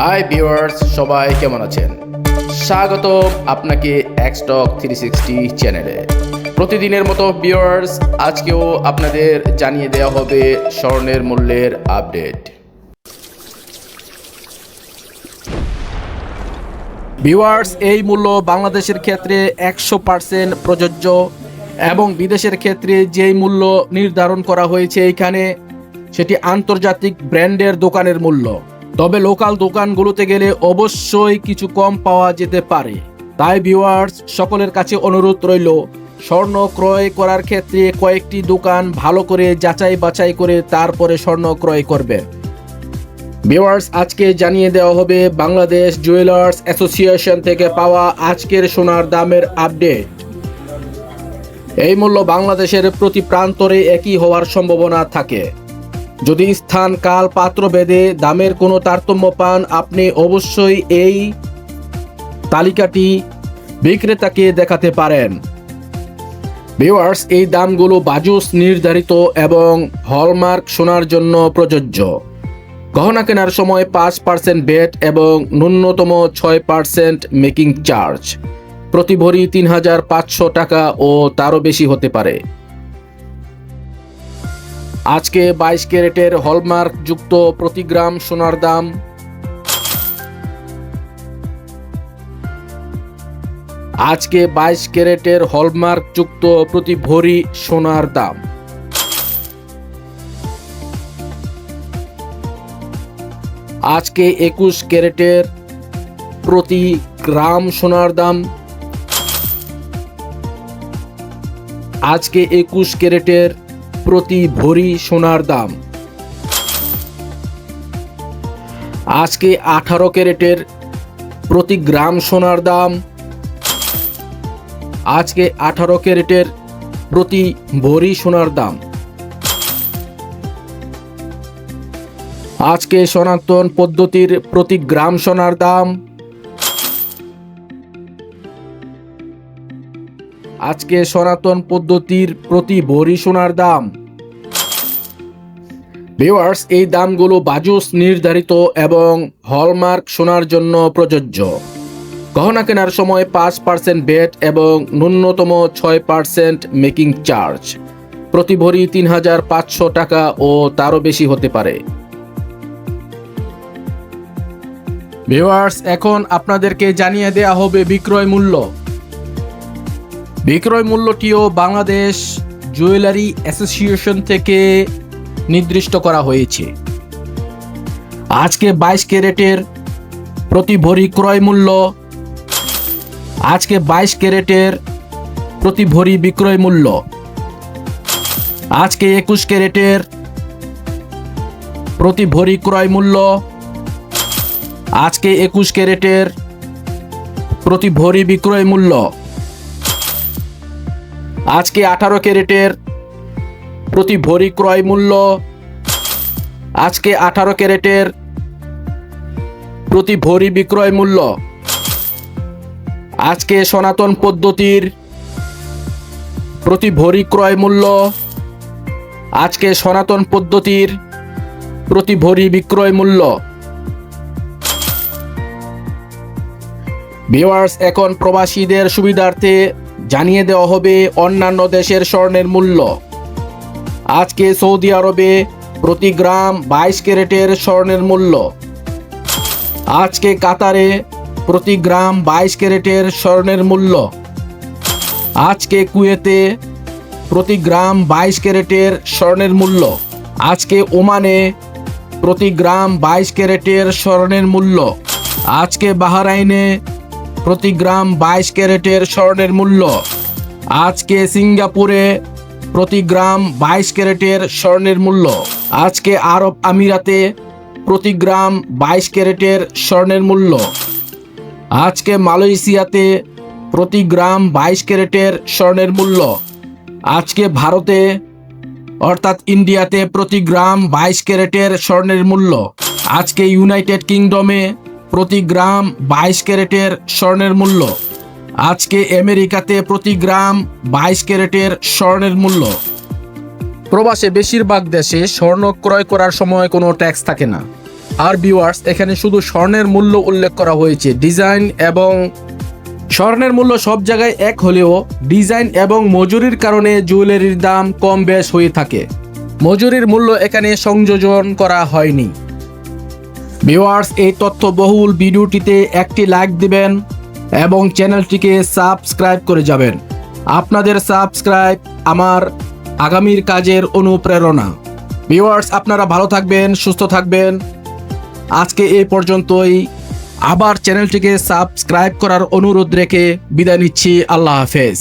Hi viewers সবাই কেমন আছেন? স্বাগত আপনাকে এক্সটক থ্রি সিক্সটি চ্যানেলে প্রতিদিনের মতো ভিউয়ার্স আজকেও আপনাদের জানিয়ে দেওয়া হবে স্বর্ণের মূল্যের আপডেট ভিউয়ার্স এই মূল্য বাংলাদেশের ক্ষেত্রে একশো পার্সেন্ট প্রযোজ্য এবং বিদেশের ক্ষেত্রে যেই মূল্য নির্ধারণ করা হয়েছে এইখানে সেটি আন্তর্জাতিক ব্র্যান্ডের দোকানের মূল্য। তবে লোকাল দোকানগুলোতে গেলে অবশ্যই কিছু কম পাওয়া যেতে পারে। তাই ভিউয়ার্স সকলের কাছে অনুরোধ রইল, স্বর্ণ ক্রয় করার ক্ষেত্রে কয়েকটি দোকান ভালো করে যাচাই বাছাই করে তারপরে স্বর্ণ ক্রয় করবেন। ভিউয়ার্স আজকে জানিয়ে দেওয়া হবে, বাংলাদেশ জুয়েলার্স অ্যাসোসিয়েশন থেকে পাওয়া আজকের সোনার দামের আপডেট। এই মূল্য বাংলাদেশের প্রতি প্রান্তরে একই হওয়ার সম্ভাবনা থাকে। যদি স্থান কাল পাত্র ভেদে দামের কোনো তারতম্য পান, আপনি অবশ্যই এই তালিকাটি বিক্রেতাকে দেখাতে পারেন। ভিউয়ার্স, এই দামগুলো বাজুস নির্ধারিত এবং হলমার্ক সোনার জন্য প্রযোজ্য। গহনা কেনার সময় পাঁচ পার্সেন্ট বেট এবং ন্যূনতম ছয় পার্সেন্ট মেকিং চার্জ। প্রতি ভরি তিন হাজার পাঁচশো টাকা ও তারও বেশি হতে পারে। আজকে বাইশ ক্যারেটের হলমার্ক যুক্ত প্রতি গ্রাম সোনার দাম। আজকে বাইশ ক্যারেটের হলমার্ক যুক্ত প্রতি ভরি সোনার দাম। আজকে একুশ ক্যারেটের প্রতি গ্রাম সোনার দাম। আজকে একুশ ক্যারেটের প্রতি ভরি সোনার দাম। আজকে আঠারো ক্যারেটের প্রতি গ্রাম সোনার দাম। আজকে আঠারো ক্যারেটের প্রতি ভরি সোনার দাম। আজকে সনাতন পদ্ধতির প্রতি গ্রাম সোনার দাম। আজকে সনাতন পদ্ধতির প্রতি ভরি সোনার দাম। ভিউয়ার্স এই দামগুলো বাজুস নির্ধারিত এবং হলমার্ক সোনার জন্য প্রযোজ্য। গহনা কেনার সময় পাঁচ পার্সেন্ট বেট এবং ন্যূনতম ছয় পার্সেন্ট মেকিং চার্জ। প্রতি ভরি তিন হাজার পাঁচশো টাকা ও তারও বেশি হতে পারে। ভিউয়ার্স এখন আপনাদেরকে জানিয়ে দেয়া হবে বিক্রয় মূল্য। বিক্রয় মূল্যটিও বাংলাদেশ জুয়েলারি অ্যাসোসিয়েশন থেকে নির্দিষ্ট করা হয়েছে। আজকে বাইশ ক্যারেটের প্রতি ভরি ক্রয় মূল্য, আজকে বাইশ ক্যারেটের প্রতি ভরি বিক্রয় মূল্য, আজকে একুশ ক্যারেটের প্রতি ভরি ক্রয় মূল্য, আজকে একুশ ক্যারেটের প্রতি ভরি বিক্রয় মূল্য। আজকে আঠারো ক্যারেটের প্রতি ভরি ক্রয় মূল্য, আজকে আঠারো ক্যারেটের প্রতি ভরি বিক্রয় মূল্য। আজকে সনাতন পদ্ধতির প্রতি ভরি ক্রয় মূল্য, আজকে সনাতন পদ্ধতির প্রতি ভরি বিক্রয় মূল্য। ভিওয়ার্স এখন প্রবাসীদের সুবিধার্থে জানিয়ে দেওয়া হবে অন্যান্য দেশের স্বর্ণের মূল্য। আজকে সৌদি আরবে প্রতি গ্রাম বাইশ ক্যারেটের স্বর্ণের মূল্য। আজকে কাতারে প্রতি গ্রাম বাইশ ক্যারেটের স্বর্ণের মূল্য। আজকে কুয়েতে প্রতি গ্রাম বাইশ ক্যারেটের স্বর্ণের মূল্য। আজকে ওমানে প্রতি গ্রাম বাইশ ক্যারেটের স্বর্ণের মূল্য। আজকে বাহারাইনে প্রতি গ্রাম বাইশ ক্যারেটের স্বর্ণের মূল্য। আজকে সিঙ্গাপুরে প্রতি গ্রাম বাইশ ক্যারেটের স্বর্ণের মূল্য। আজকে আরব আমিরাতে প্রতি গ্রাম বাইশ ক্যারেটের স্বর্ণের মূল্য। আজকে মালয়েশিয়াতে প্রতি গ্রাম বাইশ ক্যারেটের স্বর্ণের মূল্য। আজকে ভারতে, অর্থাৎ ইন্ডিয়াতে প্রতি গ্রাম বাইশ ক্যারেটের স্বর্ণের মূল্য। আজকে ইউনাইটেড কিংডমে প্রতি গ্রাম বাইশ ক্যারেটের স্বর্ণের মূল্য। আজকে আমেরিকাতে প্রতি গ্রাম বাইশ ক্যারেটের স্বর্ণের মূল্য। প্রবাসে বেশিরভাগ দেশে স্বর্ণ ক্রয় করার সময় কোনো ট্যাক্স থাকে না। আর ভিউয়ার্স, এখানে শুধু স্বর্ণের মূল্য উল্লেখ করা হয়েছে। ডিজাইন এবং স্বর্ণের মূল্য সব জায়গায় এক হলেও ডিজাইন এবং মজুরির কারণে জুয়েলারির দাম কম বেশ হয়ে থাকে। মজুরির মূল্য এখানে সংযোজন করা হয়নি। ভিউয়ার্স, এই তথ্যবহুল ভিডিওটিতে একটি লাইক দিবেন এবং চ্যানেলটিকে সাবস্ক্রাইব করে যাবেন। আপনাদের সাবস্ক্রাইব আমার আগামীর কাজের অনুপ্রেরণা। ভিউয়ার্স, আপনারা ভালো থাকবেন, সুস্থ থাকবেন। আজকে এই পর্যন্তই। আবার চ্যানেলটিকে সাবস্ক্রাইব করার অনুরোধ রেখে বিদায় নিচ্ছি। আল্লাহ হাফেজ।